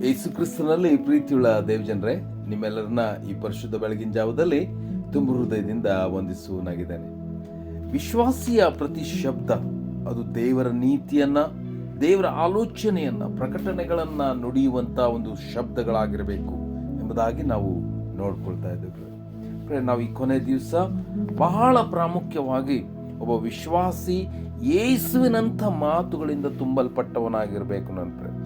ಯೇಸು ಕ್ರಿಸ್ತನಲ್ಲಿ ಪ್ರೀತಿಯುಳ್ಳ ದೇವಜನರೇ, ನಿಮ್ಮೆಲ್ಲರನ್ನ ಈ ಪರಿಶುದ್ಧ ಬೆಳಗಿನ ಜಾವದಲ್ಲಿ ತುಂಬ ಹೃದಯದಿಂದ ವಂದಿಸುವನಾಗಿದ್ದೇನೆ ವಿಶ್ವಾಸಿಯ ಪ್ರತಿ ಶಬ್ದ, ಅದು ದೇವರ ನೀತಿಯನ್ನ, ದೇವರ ಆಲೋಚನೆಯನ್ನ, ಪ್ರಕಟಣೆಗಳನ್ನ ನುಡಿಯುವಂತ ಒಂದು ಶಬ್ದಗಳಾಗಿರಬೇಕು ಎಂಬುದಾಗಿ ನಾವು ನೋಡ್ಕೊಳ್ತಾ ಇದ್ದೇವೆ ನಾವು ಈ ಕೊನೆ ದಿವಸ ಬಹಳ ಪ್ರಾಮುಖ್ಯವಾಗಿ ಒಬ್ಬ ವಿಶ್ವಾಸಿ ಯೇಸುವಿನಂಥ ಮಾತುಗಳಿಂದ ತುಂಬಲ್ಪಟ್ಟವನಾಗಿರಬೇಕು ನನ್ನ.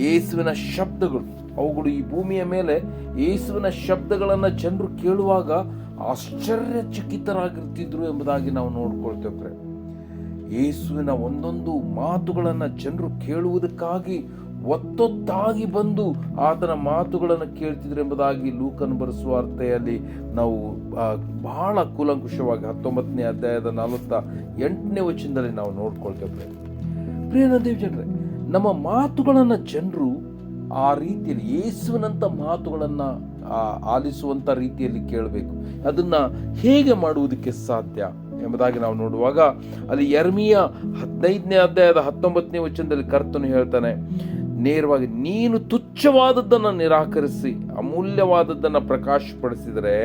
ಯೇಸುವಿನ ಶಬ್ದಗಳು ಅವುಗಳು ಈ ಭೂಮಿಯ ಮೇಲೆ ಯೇಸುವಿನ ಶಬ್ದಗಳನ್ನು ಜನರು ಕೇಳುವಾಗ ಆಶ್ಚರ್ಯಚಕಿತರಾಗಿರ್ತಿದ್ರು ಎಂಬುದಾಗಿ ನಾವು ನೋಡ್ಕೊಳ್ತೇವೆ. ಯೇಸುವಿನ ಒಂದೊಂದು ಮಾತುಗಳನ್ನು ಜನರು ಕೇಳುವುದಕ್ಕಾಗಿ ಒತ್ತೊತ್ತಾಗಿ ಬಂದು ಆತನ ಮಾತುಗಳನ್ನು ಕೇಳ್ತಿದ್ರು ಎಂಬುದಾಗಿ ಲೂಕನ್ ಬರೆಸುವ ಅರ್ಥೆಯಲ್ಲಿ ನಾವು ಬಹಳ ಕೂಲಂಕುಷವಾಗಿ ಹತ್ತೊಂಬತ್ತನೇ ಅಧ್ಯಾಯದ ನಲವತ್ತ ಎಂಟನೇ ವಚನದಲ್ಲಿ ನಾವು ನೋಡ್ಕೊಳ್ತೇವೆ ಪ್ರಿಯನ ದೇವ್ ಜನರೇ ನಮ್ಮ ಮಾತುಗಳನ್ನು ಜನರು ಆ ರೀತಿಯಲ್ಲಿ ಯೇಸುವಿನಂಥ ಮಾತುಗಳನ್ನು ಆಲಿಸುವಂಥ ರೀತಿಯಲ್ಲಿ ಕೇಳಬೇಕು. ಅದನ್ನ ಹೇಗೆ ಮಾಡುವುದಕ್ಕೆ ಸಾಧ್ಯ ಎಂಬುದಾಗಿ ನಾವು ನೋಡುವಾಗ ಅಲ್ಲಿ ಎರ್ಮಿಯ ಹದಿನೈದನೇ ಅಧ್ಯಾಯದ ಹತ್ತೊಂಬತ್ತನೇ ವಚನದಲ್ಲಿ ಕರ್ತನು ಹೇಳ್ತಾನೆ, ನೇರವಾಗಿ ನೀನು ತುಚ್ಛವಾದದ್ದನ್ನು ನಿರಾಕರಿಸಿ, ಅಮೂಲ್ಯವಾದದ್ದನ್ನು ಪ್ರಕಾಶಪಡಿಸಿದರೆ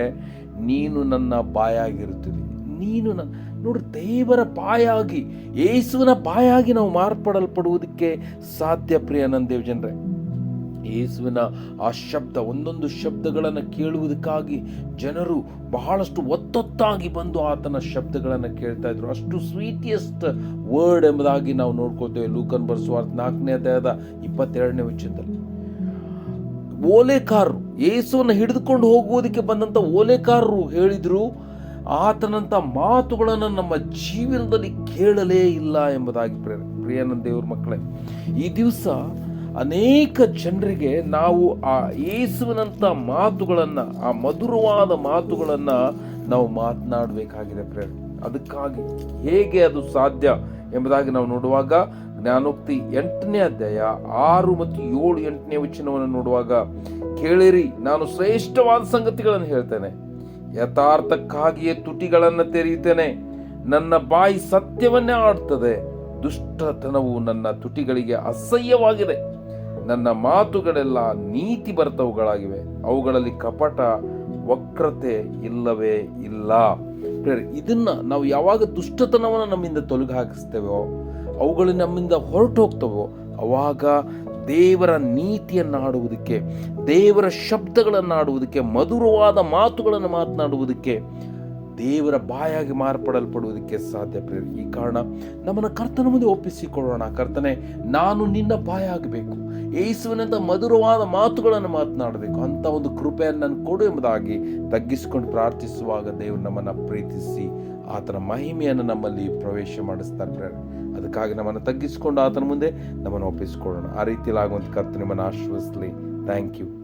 ನೀನು ನನ್ನ ಬಾಯಾಗಿರುತ್ತದೆ ನೀನು ನನ್ನ ನೋಡ್ರಿ ದೇವರ ಬಾಯಾಗಿ ಯೇಸುವಿನ ಬಾಯಾಗಿ ನಾವು ಮಾರ್ಪಡಲ್ಪಡುವುದಕ್ಕೆ ಸಾಧ್ಯ ಪ್ರಿಯ ನನ್ನ ದೇವ್ ಜನರೇ ಯೇಸುವಿನ ಆ ಶಬ್ದ, ಒಂದೊಂದು ಶಬ್ದಗಳನ್ನು ಕೇಳುವುದಕ್ಕಾಗಿ ಜನರು ಬಹಳಷ್ಟು ಒತ್ತೊತ್ತಾಗಿ ಬಂದು ಆತನ ಶಬ್ದಗಳನ್ನು ಕೇಳ್ತಾ ಇದ್ರು. ಅಷ್ಟು ಸ್ವೀಟಿಯೆಸ್ಟ್ ವರ್ಡ್ ಎಂಬುದಾಗಿ ನಾವು ನೋಡ್ಕೋತೇವೆ. ಲೂಕನ್ ಬರ್ಸುವಾರ್ಥ ನಾಲ್ಕನೇ ಅಧ್ಯಾಯದ ಇಪ್ಪತ್ತೆರಡನೇ ವಚನದಲ್ಲಿ. ಓಲೆಕಾರರು, ಯೇಸುವನ್ನು ಹಿಡಿದುಕೊಂಡು ಹೋಗುವುದಕ್ಕೆ ಬಂದಂತ ಓಲೆಕಾರರು ಹೇಳಿದ್ರು ಆತನಂತ ಮಾತುಗಳನ್ನು ನಮ್ಮ ಜೀವನದಲ್ಲಿ ಕೇಳಲೇ ಇಲ್ಲ ಎಂಬುದಾಗಿ ಪ್ರೇರಣೆ ಪ್ರಿಯನ ದೇವ್ರ ಮಕ್ಕಳೇ, ಈ ದಿವಸ ಅನೇಕ ಜನರಿಗೆ ನಾವು ಆ ಏಸುವಿನಂಥ ಮಾತುಗಳನ್ನು, ಆ ಮಧುರವಾದ ಮಾತುಗಳನ್ನು ನಾವು ಮಾತನಾಡಬೇಕಾಗಿದೆ ಪ್ರೇರಣೆ ಅದಕ್ಕಾಗಿ ಹೇಗೆ ಅದು ಸಾಧ್ಯ ಎಂಬುದಾಗಿ ನಾವು ನೋಡುವಾಗ ಜ್ಞಾನೋಕ್ತಿ ಎಂಟನೇ ಅಧ್ಯಾಯ ಆರು ಮತ್ತು ಏಳು ಎಂಟನೇ ವಚನವನ್ನು ನೋಡುವಾಗ ಕೇಳಿರಿ, ನಾನು ಶ್ರೇಷ್ಠವಾದ ಸಂಗತಿಗಳನ್ನು ಹೇಳ್ತೇನೆ. ಯಥಾರ್ಥಕ್ಕಾಗಿಯೇ ತುಟಿಗಳನ್ನು ತೆರೆಯುತ್ತೇನೆ. ನನ್ನ ಬಾಯಿ ಸತ್ಯವನ್ನೇ ಆಡ್ತದೆ ದುಷ್ಟತನವು ನನ್ನ ತುಟಿಗಳಿಗೆ ಅಸಹ್ಯವಾಗಿದೆ. ನನ್ನ ಮಾತುಗಳೆಲ್ಲ ನೀತಿ ಬರ್ತವುಗಳಾಗಿವೆ. ಅವುಗಳಲ್ಲಿ ಕಪಟ, ವಕ್ರತೆ ಇಲ್ಲವೇ ಇಲ್ಲ. ಇದನ್ನ ನಾವು ಯಾವಾಗ ದುಷ್ಟತನವನ್ನು ನಮ್ಮಿಂದ ತೊಲಗಿ ಹಾಕಿಸ್ತೇವೋ ಅವುಗಳು ನಮ್ಮಿಂದ ಹೊರಟು ಹೋಗ್ತವೋ ಅವಾಗ ದೇವರ ನೀತಿಯನ್ನು ಆಡುವುದಕ್ಕೆ ದೇವರ ಶಬ್ದಗಳನ್ನು ಆಡುವುದಕ್ಕೆ ಮಧುರವಾದ ಮಾತುಗಳನ್ನು ಮಾತನಾಡುವುದಕ್ಕೆ ದೇವರ ಬಾಯಾಗಿ ಮಾರ್ಪಡಲ್ಪಡುವುದಕ್ಕೆ ಸಾಧ್ಯ. ಈ ಕಾರಣ ನಮ್ಮನ್ನು ಕರ್ತನ ಮುಂದೆ ಒಪ್ಪಿಸಿಕೊಳ್ಳೋಣ. ಕರ್ತನೆ, ನಾನು ನಿನ್ನ ಬಾಯಾಗಬೇಕು. ಯೇಸುವಿನಂತ ಮಧುರವಾದ ಮಾತುಗಳನ್ನು ಮಾತನಾಡಬೇಕು. ಅಂತ ಒಂದು ಕೃಪೆಯನ್ನು ನಾನು ಕೊಡು ಎಂಬುದಾಗಿ ತಗ್ಗಿಸಿಕೊಂಡು ಪ್ರಾರ್ಥಿಸುವಾಗ ದೇವರು ನಮ್ಮನ್ನು ಪ್ರೀತಿಸಿ ಆತನ ಮಹಿಮೆಯನ್ನು ನಮ್ಮಲ್ಲಿ ಪ್ರವೇಶ ಮಾಡಿಸ್ತಾರೆ ಅದಕ್ಕಾಗಿ ನಮ್ಮನ್ನು ತಗ್ಗಿಸಿಕೊಂಡು ಆತನ ಮುಂದೆ ನಮ್ಮನ್ನು ಒಪ್ಪಿಸಿಕೊಳ್ಳೋಣ. ಆ ರೀತಿಯಲ್ಲಿ ಆಗುವಂಥ ಕರ್ತನೆ ನಿಮ್ಮನ್ನು ಆಶ್ವಸಿಸಲಿ ಥ್ಯಾಂಕ್ ಯು.